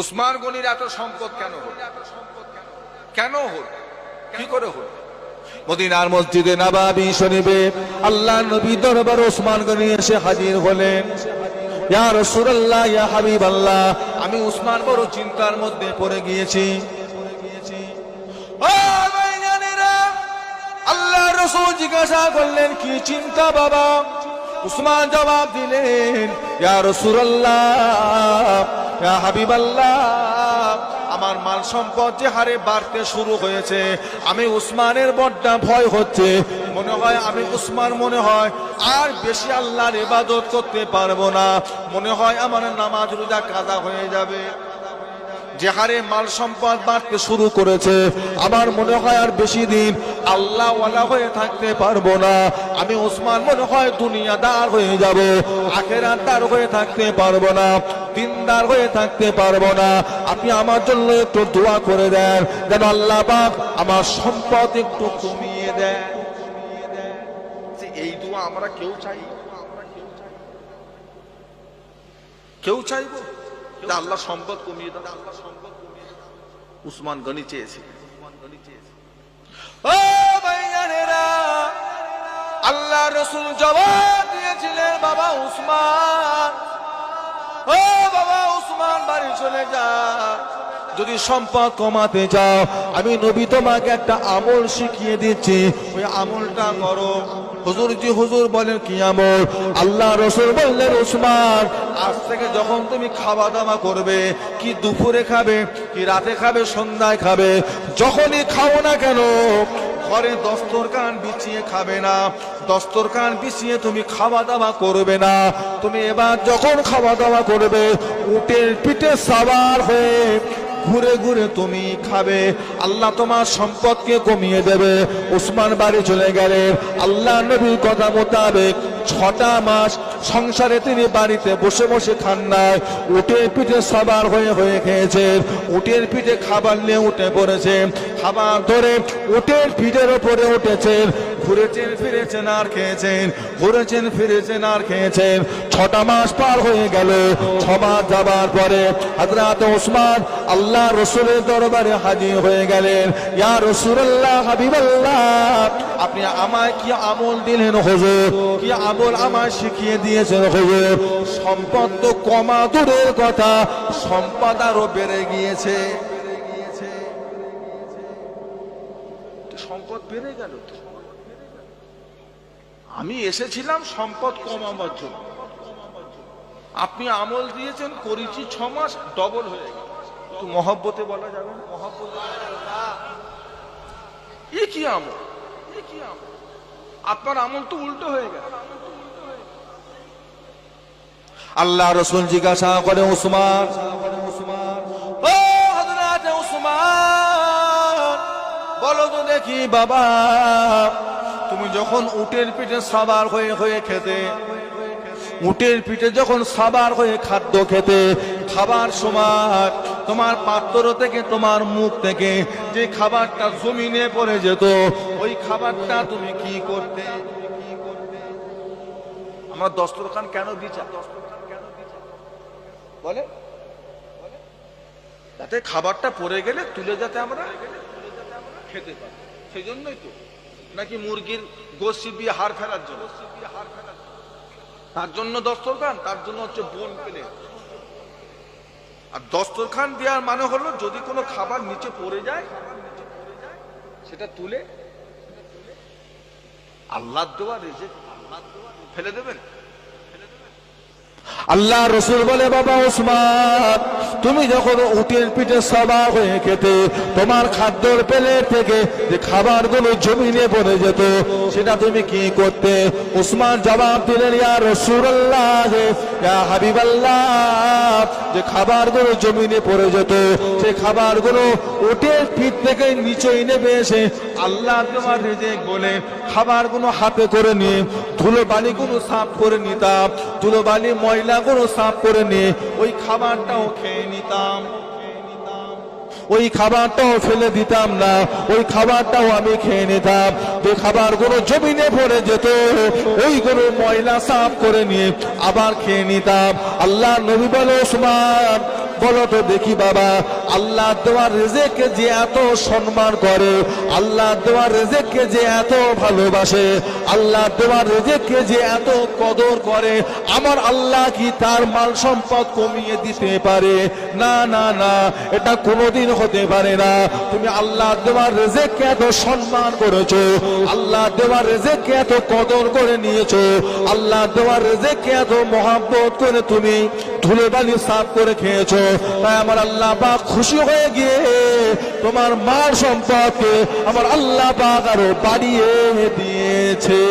উসমান গনির এত সম্পদ কেন হল? কেন হল? কি করে হল? মদিনার মসজিদে নাবাবি শরীফে আল্লাহ নবী দরবার ওসমান গনি এসে হাজির হলেন। ইয়া ইয়া আমি উসমান বড় চিন্তার মধ্যে পড়ে গিয়েছি। আল্লাহ রসুল জিজ্ঞাসা করলেন, কি চিন্তা বাবা? উসমান জবাব দিলেন, ইয়া রাসূলুল্লাহ ইয়া হাবিবাল্লাহ, আমার মাল সম্পদ যে হারে বাড়তে শুরু হয়েছে, আমি উসমানের বড্ডা ভয় হচ্ছে। মনে হয় আমি উসমান মনে হয় আর বেশি আল্লাহর ইবাদত করতে পারব না। মনে হয় আমার নামাজ রোজা কাদা হয়ে যাবে। যে হারে মাল সম্পদ বাড়তে শুরু করেছে, আমার মনে হয় আর বেশি দিন আল্লাহ হয়ে থাকতে পারব না। আমি ওসমান মনে হয় দুনিয়াদার হয়ে যাব আখেরাদার হয়ে থাকতে পারব না। দিনদার হয়ে থাকতে পারব না। আপনি আমার জন্য একটু দোয়া করে দেন, যেন আল্লাহ পাক আমার সম্পদ একটু কমিয়ে দেন। এই দোয়া আমরা কেউ চাই? কেউ চাইব? আল্লাহ সম্পদ কমিয়ে দেন আল্লাহ সম্পদ কমিয়ে উসমান গনি চেয়েছে। ও ভাইজানেরা, আল্লাহ রসুল জবাব দিয়েছিলেন, বাবা উসমান। ও উসমান বাড়ি চলে যা যদি সম্পদ কমাতে চাও, আমি নবী তোমাকে একটা আমল শিখিয়ে দিচ্ছি। ওই আমলটা করো। হুজুর জি হুজুর বলেন, কি আমল? আল্লাহ রসুল বললেন উসমান আজ থেকে যখন তুমি খাওয়া দাওয়া করবে, কি দুপুরে খাবে, কি রাতে খাবে, সন্ধ্যায় খাবে, যখনই খাও না কেন ঘরে দস্তরকান বিছিয়ে খাবে না। দস্তরকান বিছিয়ে তুমি খাওয়া দাওয়া করবে না। তুমি এবার যখন খাওয়া দাওয়া করবে, উটের পিঠে সাবার হয়ে ঘুরে ঘুরে তুমি খাবে। আল্লাহ তোমার সম্পদকে কমিয়ে দেবে। উসমান বাড়ি চলে গেলে আল্লাহ নবীর কথা মোতাবেক ছটা মাস সংসারে তিনি বাড়িতে বসে বসে খান নাই। উটের পিঠে সবার হয়ে হয়ে খেয়েছেন উটের পিঠে খাবার নিয়ে উঠে পড়েছে। খাবার ধরে উটের পিঠের ওপরে উঠেছেন ঘুরেছেন, ফিরেছেন, আর খেয়েছেন। ঘুরেছেন, ফিরেছেন, আর খেয়েছেন। ছটা মাস পার হয়ে গেল। ছ যাবার পরে হজরত ওসমান আল্লাহ রসুলের দরবারে হাজির হয়ে গেলেন। ইয়া রসুল্লাহ হাবিবাল্লাহ, আপনি আমায় কি আমল দিলেন হুজুর? কি আমল আমায় শিখিয়ে দিয়েছেন হুজুর সম্পদ তো কমা দূরের কথা, সম্পদ আরও বেড়ে গিয়েছে। সম্পদ বেড়ে গেল আমি এসেছিলাম সম্পদ কমাবার জন্য। আপনি আমল দিয়েছেন, করেছি ছ মাস, ডবল হয়ে গেল। তো মহব্বতে বলা যাবে না মহব্বতে বলা যাবে না। এ কি আমল? এ কি আমল? আপনার আমল তো উল্টো হয়ে গেল। আল্লাহ রসুল জিজ্ঞাসা করে উসমান, ও হযরত উসমান, বলো তো দেখি বাবা, তুমি যখন উটের পিঠে সাবার হয়ে হয়ে খেতে, উটের পিঠে যখন সাবার হয়ে খাদ্য খেতে, খাবার সময় তোমার পাত্র থেকে, তোমার মুখ থেকে যে খাবারটা জমিনে পড়ে যেত, ওই খাবারটা তুমি কি করতে? আমরা দস্তরখান কেন বিচার বলে যাতে খাবারটা পড়ে গেলে তুলে যাতে আমরা খেতে পারি। সেই জন্যই তো। নাকি মুরগির গোস চিবিয়ে হাড় ফেলার জন্য? তার জন্য দস্তরখান, তার জন্য হচ্ছে বোন পেলে আর দস্তরখান দেওয়ার মানে হলো যদি কোনো খাবার নিচে পড়ে যায়, সেটা তুলে আল্লাহ দেওয়া রেজে আল্লাহ ফেলে দেবেন? আল্লাহ রসুল বলে, বাবা ওসমান, তুমি যখন উটের পিঠে সবা হয়ে খেতে, তোমার খাদ্যর প্লেট থেকে যে খাবারগুলো জমিনে পড়ে যেত, সেটা তুমি কি করতে? উসমান জবাব দিলেন, ইয়া রসুল্লাহ ইয়া হাবিবাল্লাহ, যে খাবারগুলো জমিনে পড়ে যেত সে খাবারগুলো ওটের পিঠ থেকে নিচে নেমে এসে আল্লাহ তোমার রেজেক বলে খাবারগুলো হাতে করে নিয়ে ধুলো বালিগুলো সাফ করে নিতাম ধুলো বালি ময়লাগুলো সাফ করে নিয়ে ওই খাবারটাও খেয়ে নিতাম। ওই খাবারটাও ফেলে দিতাম না, ওই খাবারটাও আমি খেয়ে নিতাম। যে খাবারগুলো জমিনে পড়ে যেত ওই ওইগুলো ময়লা সাফ করে নিয়ে আবার খেয়ে নিতাম। আল্লাহ নবী বলে, ওসমান বলো তো দেখি বাবা, আল্লাহ দেওয়ার রেজেকে যে এত সম্মান করে, আল্লাহ দেওয়ার রেজেককে যে এত ভালোবাসে, আল্লাহ দেওয়ার রেজেককে যে এত কদর করে, আমার আল্লাহ কি তার মাল সম্পদ কমিয়ে দিতে পারে? না না না, এটা কোনোদিন হতে পারে না। তুমি আল্লাহ দেওয়ার রেজেককে এত সম্মান করেছ, আল্লাহ দেওয়ার রেজেককে এত কদর করে নিয়েছো, আল্লাহ দেওয়ার রেজেককে এত মহাব্বত করে তুমি ধুলে বালি সাফ করে খেয়েছো। তাই আমার আল্লাহ পাক খুশি হয়ে গিয়ে তোমার মার সম্পর্কে আমার আল্লাহ পাক আরও বাড়িয়ে দিয়েছে।